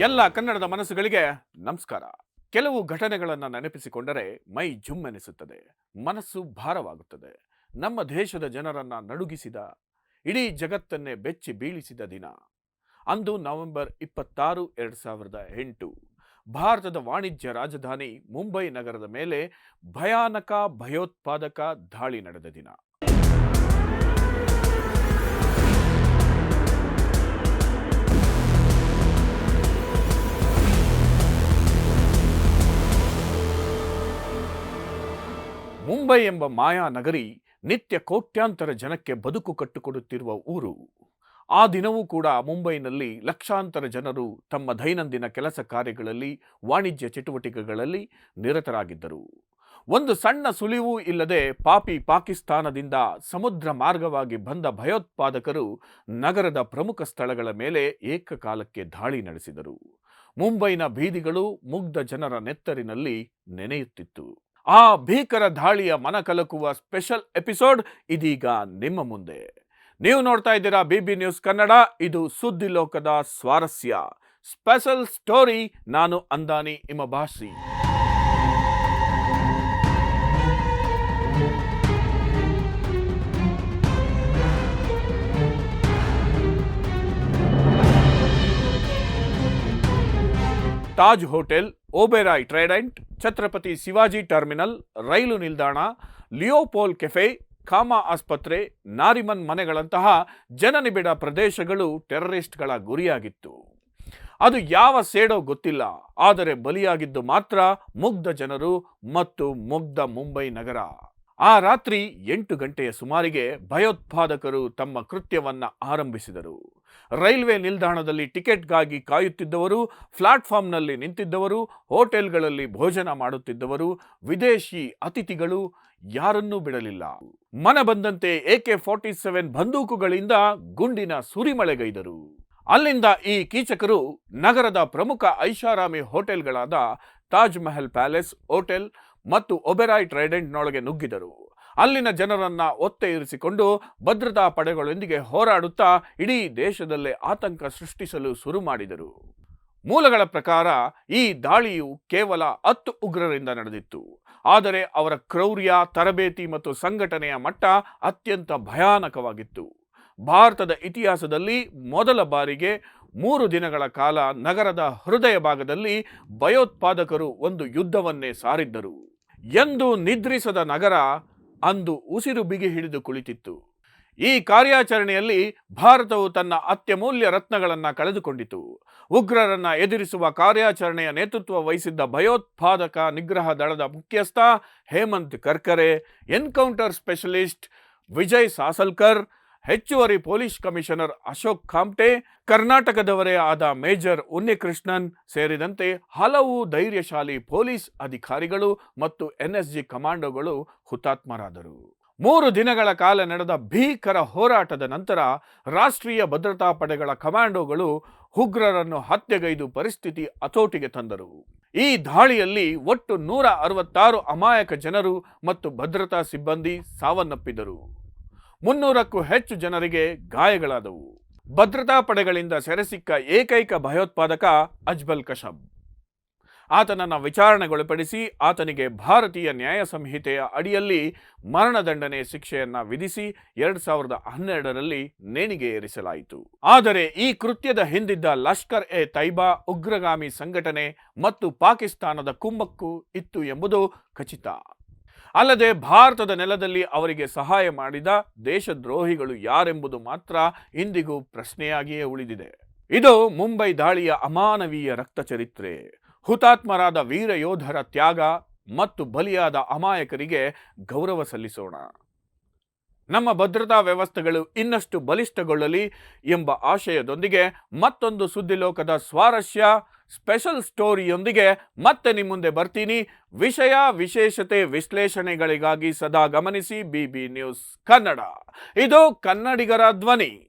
ಎಲ್ಲ ಕನ್ನಡದ ಮನಸ್ಸುಗಳಿಗೆ ನಮಸ್ಕಾರ. ಕೆಲವು ಘಟನೆಗಳನ್ನು ನೆನಪಿಸಿಕೊಂಡರೆ ಮೈ ಜುಮ್ಮೆನಿಸುತ್ತದೆ, ಮನಸ್ಸು ಭಾರವಾಗುತ್ತದೆ. ನಮ್ಮ ದೇಶದ ಜನರನ್ನ ನಡುಗಿಸಿದ, ಇಡೀ ಜಗತ್ತನ್ನೇ ಬೆಚ್ಚಿ ಬೀಳಿಸಿದ ದಿನ. ಅಂದು ನವೆಂಬರ್ ಇಪ್ಪತ್ತಾರು, ಎರಡು ಸಾವಿರದ ಎಂಟು. ಭಾರತದ ವಾಣಿಜ್ಯ ರಾಜಧಾನಿ ಮುಂಬೈ ನಗರದ ಮೇಲೆ ಭಯಾನಕ ಭಯೋತ್ಪಾದಕ ದಾಳಿ ನಡೆದ ದಿನ. ಮುಂಬೈ ಎಂಬ ಮಾಯಾ ನಗರಿ ನಿತ್ಯ ಕೋಟ್ಯಾಂತರ ಜನಕ್ಕೆ ಬದುಕು ಕಟ್ಟಿಕೊಡುತ್ತಿರುವ ಊರು. ಆ ದಿನವೂ ಕೂಡ ಮುಂಬೈನಲ್ಲಿ ಲಕ್ಷಾಂತರ ಜನರು ತಮ್ಮ ದೈನಂದಿನ ಕೆಲಸ ಕಾರ್ಯಗಳಲ್ಲಿ, ವಾಣಿಜ್ಯ ಚಟುವಟಿಕೆಗಳಲ್ಲಿ ನಿರತರಾಗಿದ್ದರು. ಒಂದು ಸಣ್ಣ ಸುಳಿವು ಇಲ್ಲದೆ ಪಾಪಿ ಪಾಕಿಸ್ತಾನದಿಂದ ಸಮುದ್ರ ಮಾರ್ಗವಾಗಿ ಬಂದ ಭಯೋತ್ಪಾದಕರು ನಗರದ ಪ್ರಮುಖ ಸ್ಥಳಗಳ ಮೇಲೆ ಏಕಕಾಲಕ್ಕೆ ದಾಳಿ ನಡೆಸಿದರು. ಮುಂಬೈನ ಬೀದಿಗಳು ಮುಗ್ಧ ಜನರ ನೆತ್ತರಿನಲ್ಲಿ ನೆನೆಯುತ್ತಿತ್ತು. ಆ ಭೀಕರ ದಾಳಿಯ ಮನಕಲಕುವ ಸ್ಪೆಷಲ್ ಎಪಿಸೋಡ್ ಇದೀಗ ನಿಮ್ಮ ಮುಂದೆ. ನೀವು ನೋಡ್ತಾ ಇದ್ದೀರಾ ಬಿಬಿ ನ್ಯೂಸ್ ಕನ್ನಡ, ಇದು ಸುದ್ದಿ ಲೋಕದ ಸ್ವಾರಸ್ಯ. ಸ್ಪೆಷಲ್ ಸ್ಟೋರಿ ನಾನು ಅಂದಾನಿ ಇಮಭಾಷಿ. Taj hotel Oberoi Trident, Chhatrapati Shivaji terminal, ರೈಲು ನಿಲ್ದಾಣ, ಲಿಯೋಪೋಲ್ ಕೆಫೆ ಕಾಮಾ ಆಸ್ಪತ್ರೆ, ನಾರಿಮನ್ ಮನೆಗಳಂತಹ ಜನನಿಬಿಡ ಪ್ರದೇಶಗಳು ಟೆರರಿಸ್ಟ್ಗಳ ಗುರಿಯಾಗಿತ್ತು. ಅದು ಯಾವ ಸೇಡೋ ಗೊತ್ತಿಲ್ಲ, ಆದರೆ ಬಲಿಯಾಗಿದ್ದು ಮಾತ್ರ ಮುಗ್ಧ ಜನರು ಮತ್ತು ಮುಗ್ಧ ಮುಂಬೈ ನಗರ. ಆ ರಾತ್ರಿ ಎಂಟು ಗಂಟೆಯ ಸುಮಾರಿಗೆ ಭಯೋತ್ಪಾದಕರು ತಮ್ಮ ಕೃತ್ಯವನ್ನ ಆರಂಭಿಸಿದರು. ರೈಲ್ವೆ ನಿಲ್ದಾಣದಲ್ಲಿ ಟಿಕೆಟ್ಗಾಗಿ ಕಾಯುತ್ತಿದ್ದವರು, ಪ್ಲಾಟ್ಫಾರ್ಮ್ನಲ್ಲಿ ನಿಂತಿದ್ದವರು, ಹೋಟೆಲ್ಗಳಲ್ಲಿ ಭೋಜನ ಮಾಡುತ್ತಿದ್ದವರು, ವಿದೇಶಿ ಅತಿಥಿಗಳು ಯಾರನ್ನೂ ಬಿಡಲಿಲ್ಲ. ಮನ ಬಂದಂತೆ ಎಕೆ ಫಾರ್ಟಿ ಸೆವೆನ್ ಬಂದೂಕುಗಳಿಂದ ಗುಂಡಿನ ಸುರಿಮಳೆಗೈದರು. ಅಲ್ಲಿಂದ ಈ ಕೀಚಕರು ನಗರದ ಪ್ರಮುಖ ಐಷಾರಾಮಿ ಹೋಟೆಲ್ಗಳಾದ ತಾಜ್ ಮಹಲ್ ಪ್ಯಾಲೇಸ್ ಹೋಟೆಲ್ ಮತ್ತು ಒಬೆರಾಯ್ ಟ್ರೈಡೆಂಟ್ನೊಳಗೆ ನುಗ್ಗಿದರು. ಅಲ್ಲಿನ ಜನರನ್ನ ಒತ್ತೆ ಇರಿಸಿಕೊಂಡು ಭದ್ರತಾ ಪಡೆಗಳೊಂದಿಗೆ ಹೋರಾಡುತ್ತಾ ಇಡೀ ದೇಶದಲ್ಲೇ ಆತಂಕ ಸೃಷ್ಟಿಸಲು ಶುರು ಮಾಡಿದರು. ಮೂಲಗಳ ಪ್ರಕಾರ ಈ ದಾಳಿಯು ಕೇವಲ ಹತ್ತು ಉಗ್ರರಿಂದ ನಡೆದಿತ್ತು. ಆದರೆ ಅವರ ಕ್ರೌರ್ಯ, ತರಬೇತಿ ಮತ್ತು ಸಂಘಟನೆಯ ಮಟ್ಟ ಅತ್ಯಂತ ಭಯಾನಕವಾಗಿತ್ತು. ಭಾರತದ ಇತಿಹಾಸದಲ್ಲಿ ಮೊದಲ ಬಾರಿಗೆ ಮೂರು ದಿನಗಳ ಕಾಲ ನಗರದ ಹೃದಯ ಭಾಗದಲ್ಲಿ ಭಯೋತ್ಪಾದಕರು ಒಂದು ಯುದ್ಧವನ್ನೇ ಸಾರಿದ್ದರು. ಎಂದು ನಿದ್ರಿಸದ ನಗರ ಅಂದು ಉಸಿರು ಬಿಗಿ ಹಿಡಿದು ಕುಳಿತಿತ್ತು. ಈ ಕಾರ್ಯಾಚರಣೆಯಲ್ಲಿ ಭಾರತವು ತನ್ನ ಅತ್ಯಮೂಲ್ಯ ರತ್ನಗಳನ್ನು ಕಳೆದುಕೊಂಡಿತು. ಉಗ್ರರನ್ನ ಎದುರಿಸುವ ಕಾರ್ಯಾಚರಣೆಯ ನೇತೃತ್ವ ವಹಿಸಿದ್ದ ಭಯೋತ್ಪಾದಕ ನಿಗ್ರಹ ದಳದ ಮುಖ್ಯಸ್ಥ ಹೇಮಂತ್ ಕರ್ಕರೆ, ಎನ್ಕೌಂಟರ್ ಸ್ಪೆಷಲಿಸ್ಟ್ ವಿಜಯ್ ಸಾಸಲ್ಕರ್ ಹೆಚ್ಚುವರಿ ಪೊಲೀಸ್ ಕಮಿಷನರ್ ಅಶೋಕ್ ಖಾಮ್ಟೆ ಕರ್ನಾಟಕದವರೇ ಆದ ಮೇಜರ್ ಉನ್ನಿಕೃಷ್ಣನ್ ಸೇರಿದಂತೆ ಹಲವು ಧೈರ್ಯಶಾಲಿ ಪೊಲೀಸ್ ಅಧಿಕಾರಿಗಳು ಮತ್ತು ಎನ್ಎಸ್ಜಿ ಕಮಾಂಡೋಗಳು ಹುತಾತ್ಮರಾದರು. ಮೂರು ದಿನಗಳ ಕಾಲ ನಡೆದ ಭೀಕರ ಹೋರಾಟದ ನಂತರ ರಾಷ್ಟ್ರೀಯ ಭದ್ರತಾ ಪಡೆಗಳ ಕಮಾಂಡೋಗಳು ಉಗ್ರರನ್ನು ಹತ್ಯೆಗೈದು ಪರಿಸ್ಥಿತಿ ಹತೋಟಿಗೆ ತಂದರು. ಈ ದಾಳಿಯಲ್ಲಿ ಒಟ್ಟು ನೂರ ಅರವತ್ತಾರು ಅಮಾಯಕ ಜನರು ಮತ್ತು ಭದ್ರತಾ ಸಿಬ್ಬಂದಿ ಸಾವನ್ನಪ್ಪಿದರು. ಮುನ್ನೂರಕ್ಕೂ ಹೆಚ್ಚು ಜನರಿಗೆ ಗಾಯಗಳಾದವು. ಭದ್ರತಾ ಪಡೆಗಳಿಂದ ಸೆರೆಸಿಕ್ಕ ಏಕೈಕ ಭಯೋತ್ಪಾದಕ ಅಜ್ಬಲ್ ಕಶಬ್ ಆತನನ್ನು ವಿಚಾರಣೆಗೊಳಪಡಿಸಿ ಆತನಿಗೆ ಭಾರತೀಯ ನ್ಯಾಯ ಸಂಹಿತೆಯ ಅಡಿಯಲ್ಲಿ ಮರಣದಂಡನೆ ಶಿಕ್ಷೆಯನ್ನು ವಿಧಿಸಿ ಎರಡು ಸಾವಿರದ ಹನ್ನೆರಡರಲ್ಲಿ ನೇಣಿಗೆ ಏರಿಸಲಾಯಿತು. ಆದರೆ ಈ ಕೃತ್ಯದ ಹಿಂದಿದ್ದ ಲಷ್ಕರ್ ಎ ತೈಬಾ ಉಗ್ರಗಾಮಿ ಸಂಘಟನೆ ಮತ್ತು ಪಾಕಿಸ್ತಾನದ ಕುಮ್ಮಕ್ಕು ಇತ್ತು ಎಂಬುದು ಖಚಿತ. ಅಲ್ಲದೆ ಭಾರತದ ನೆಲದಲ್ಲಿ ಅವರಿಗೆ ಸಹಾಯ ಮಾಡಿದ ದೇಶದ್ರೋಹಿಗಳು ಯಾರೆಂಬುದು ಮಾತ್ರ ಇಂದಿಗೂ ಪ್ರಶ್ನೆಯಾಗಿಯೇ ಉಳಿದಿದೆ. ಇದು ಮುಂಬೈ ದಾಳಿಯ ಅಮಾನವೀಯ ರಕ್ತ ಚರಿತ್ರೆ ಹುತಾತ್ಮರಾದ ವೀರ ಯೋಧರ ತ್ಯಾಗ ಮತ್ತು ಬಲಿಯಾದ ಅಮಾಯಕರಿಗೆ ಗೌರವ ಸಲ್ಲಿಸೋಣ. ನಮ್ಮ ಭದ್ರತಾ ವ್ಯವಸ್ಥೆಗಳು ಇನ್ನಷ್ಟು ಬಲಿಷ್ಠಗೊಳ್ಳಲಿ ಎಂಬ ಆಶಯದೊಂದಿಗೆ ಮತ್ತೊಂದು ಸುದ್ದಿಲೋಕದ ಸ್ವಾರಸ್ಯ ಸ್ಪೆಷಲ್ ಸ್ಟೋರಿಯೊಂದಿಗೆ ಮತ್ತೆ ನಿಮ್ಮ ಮುಂದೆ ಬರ್ತೀನಿ. ವಿಷಯ, ವಿಶೇಷತೆ, ವಿಶ್ಲೇಷಣೆಗಳಿಗಾಗಿ ಸದಾ ಗಮನಿಸಿ ಬಿ ಬಿ ನ್ಯೂಸ್ ಕನ್ನಡ. ಇದು ಕನ್ನಡಿಗರ ಧ್ವನಿ.